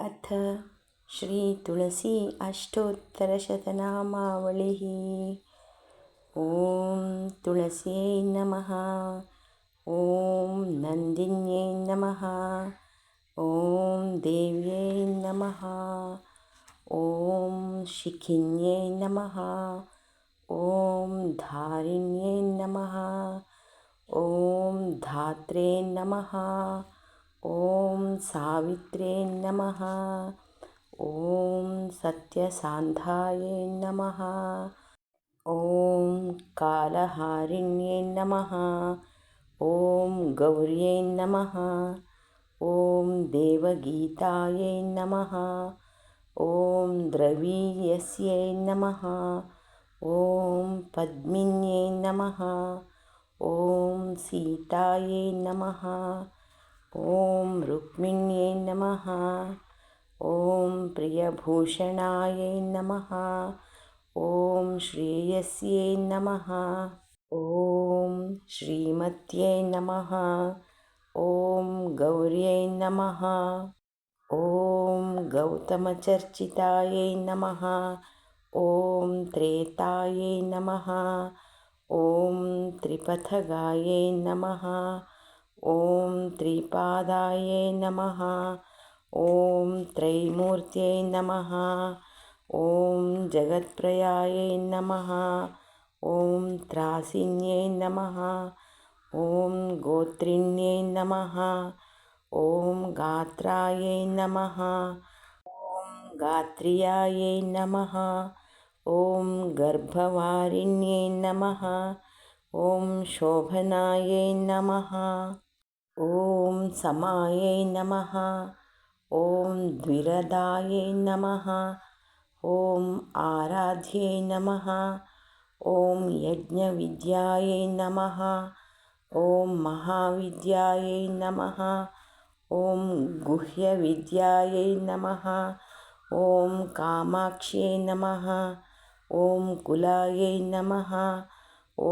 अथ श्रीतुलसी अष्टोत्तरशतनामावलिः। ॐ तुलस्यै नमः। ॐ नन्दिन्यै नमः। ॐ देव्यै नमः। ॐ शिखिन्यै नमः। ॐ धारिण्यै नमः। ॐ धात्रे नमः ॐ सावित्रे नमः। ॐ सत्यसान्धायै नमः। ॐ कालहारिण्यै नमः। ॐ गौर्यै नमः। ॐ देवगीतायै नमः। ॐ द्रवीयस्यै नमः। ॐ पद्मिन्यै नमः। ॐ सीतायै नमः ॐ रुक्मिण्यै नमः। ॐ प्रियभूषणायै नमः। ॐ श्रेयस्यै नमः। ॐ श्रीमत्यै नमः। ॐ गौर्यै नमः। ॐ गौतमचर्चितायै नमः। ॐ त्रेतायै नमः। ॐ त्रिपथगायै नमः। ॐ त्रिपादायै नमः। ॐ त्रैमूर्त्यै नमः। ॐ जगत्प्रयायै नमः। ॐ त्रासिन्यै नमः। ॐ गोत्रिण्यै नमः। ॐ गात्रायै नमः। ॐ गात्रियायै नमः। ॐ गर्भवारिण्यै नमः। ॐ शोभनायै नमः। ॐ समायै नमः। ॐ द्विरदायै नमः। ॐ आराध्यै नमः। ॐ यज्ञविद्यायै नमः। ॐ महाविद्यायै नमः। ॐ गुह्यविद्यायै नमः। ॐ कामाक्ष्यै नमः। ॐ कुलायै नमः।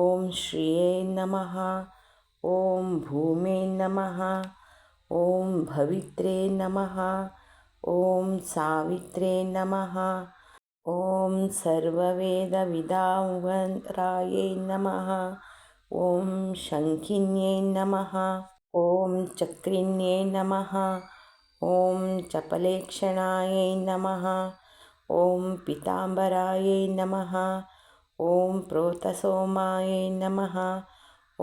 ॐ श्रियै नमः। ॐ भूमे नमः। ॐ भवित्रे नमः। ॐ सावित्रे नमः। ॐ सर्ववेदविदावरायै नमः। ॐ शङ्खिन्यै नमः। ॐ चक्रिण्यै नमः। ॐ चपलेक्षणायै नमः। ॐ पीताम्बरायै नमः। ॐ प्रोतसोमायै नमः।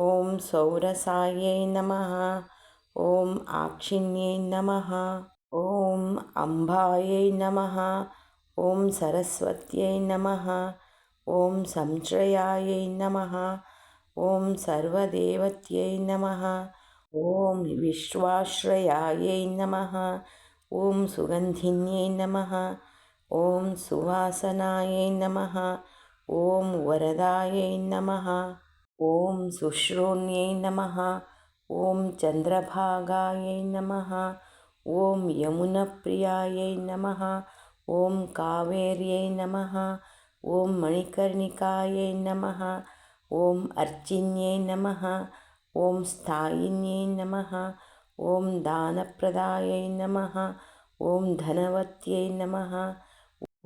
ॐ सौरसायै नमः ॐ आक्षिण्यै नमः ॐ अम्बायै नमः ॐ सरस्वत्यै नमः ॐ संश्रयायै नमः ॐ सर्वदेवत्यै नमः ॐ विश्वाश्रयायै नमः ॐ सुगन्धिन्यै नमः ॐ सुवासनायै नमः ॐ वरदायै नमः ॐ सुश्रोण्यै नमः, ॐ चन्द्रभागायै नमः, ॐ यमुनप्रियायै नमः, ॐ कावेर्यै नमः, ॐ मणिकर्णिकायै नमः, ॐ अर्चिन्यै नमः, ॐ स्थायिन्यै नमः, ॐ दानप्रदायै नमः, ॐ धनवत्यै नमः,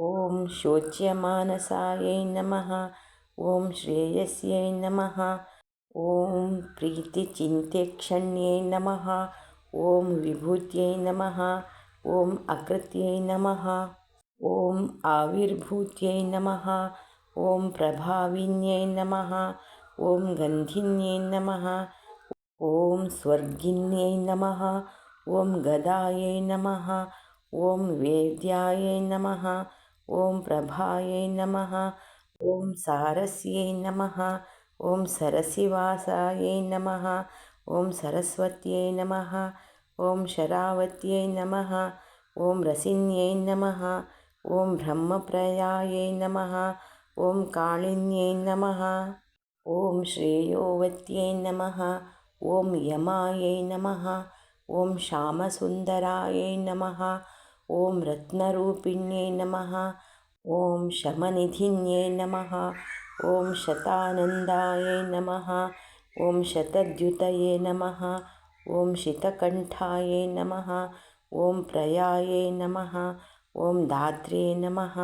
ॐ शोच्यमानसायै नमः ॐ श्रेयस्यै नमः ॐ प्रीतिचिन्त्यक्षण्यै नमः ॐ विभूत्यै नमः ॐ अकृत्यै नमः ॐ आविर्भूत्यै नमः ॐ प्रभाविन्यै नमः ॐ गन्धिन्यै नमः ॐ स्वर्गिन्यै नमः ॐ गदायै नमः ॐ वेद्यायै नमः ॐ प्रभायै नमः ॐ सारस्यै नमः ॐ सरसिवासायै नमः ॐ सरस्वत्यै नमः ॐ शरावत्यै नमः ॐ रसिन्यै नमः ॐ ब्रह्मप्रयायै नमः ॐ काळिन्यै नमः ॐ श्रेयोवत्यै नमः ॐ यमायै नमः ॐ श्यामसुन्दरायै नमः ॐ रत्नरूपिण्यै नमः ॐ शमनिधिन्यै नमः, ॐ शतानन्दायै नमः, ॐ शतद्युतये नमः, ॐ शितकण्ठायै नमः, ॐ प्रयाये नमः, ॐ दात्रे नमः,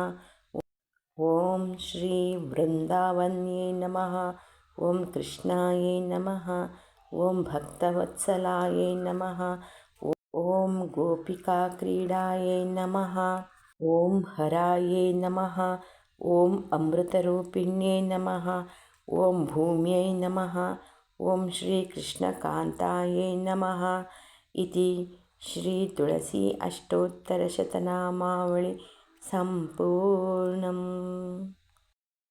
ॐ श्रीवृन्दावन्ये नमः, ॐ कृष्णायै नमः, ॐ भक्तवत्सलायै नमः, ॐ गोपिकाक्रीडायै नमः। ॐ हरायै नमः, ॐ अमृतरूपिण्यै नमः, ॐ भूम्यै नमः, ॐ श्रीकृष्णकान्तायै नमः इति श्रीतुलसी अष्टोत्तरशतनामावळि सम्पूर्णम्।